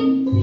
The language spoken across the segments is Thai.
Thank you.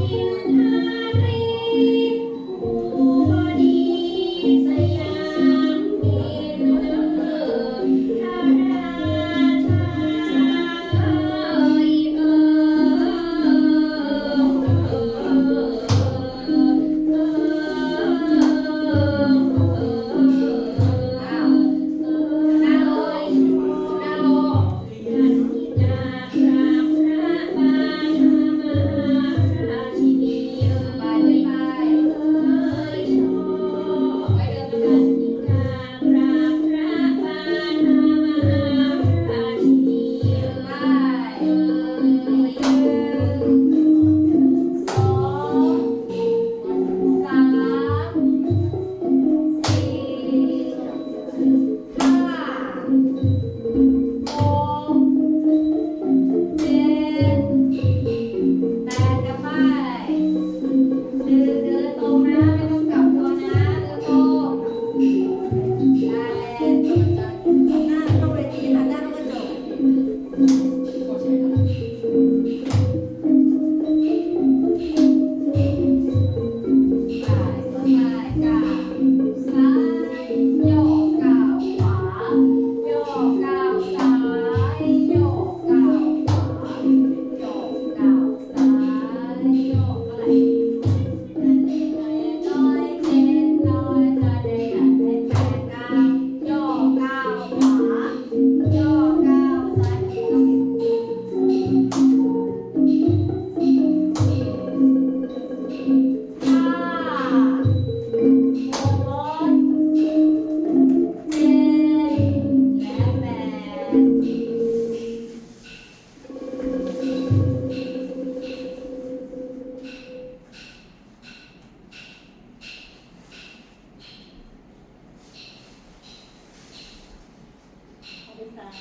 ซ้าย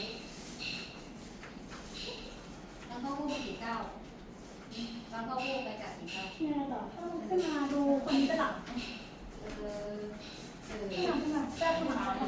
แล้วก็วูบไปสีเก้าแล้วก็วูบไปจากสีเก้าเนี่ยต่อถ้าขึ้นมาดูคนนี้เป็นหลักเออเออแทรกขึ้นมา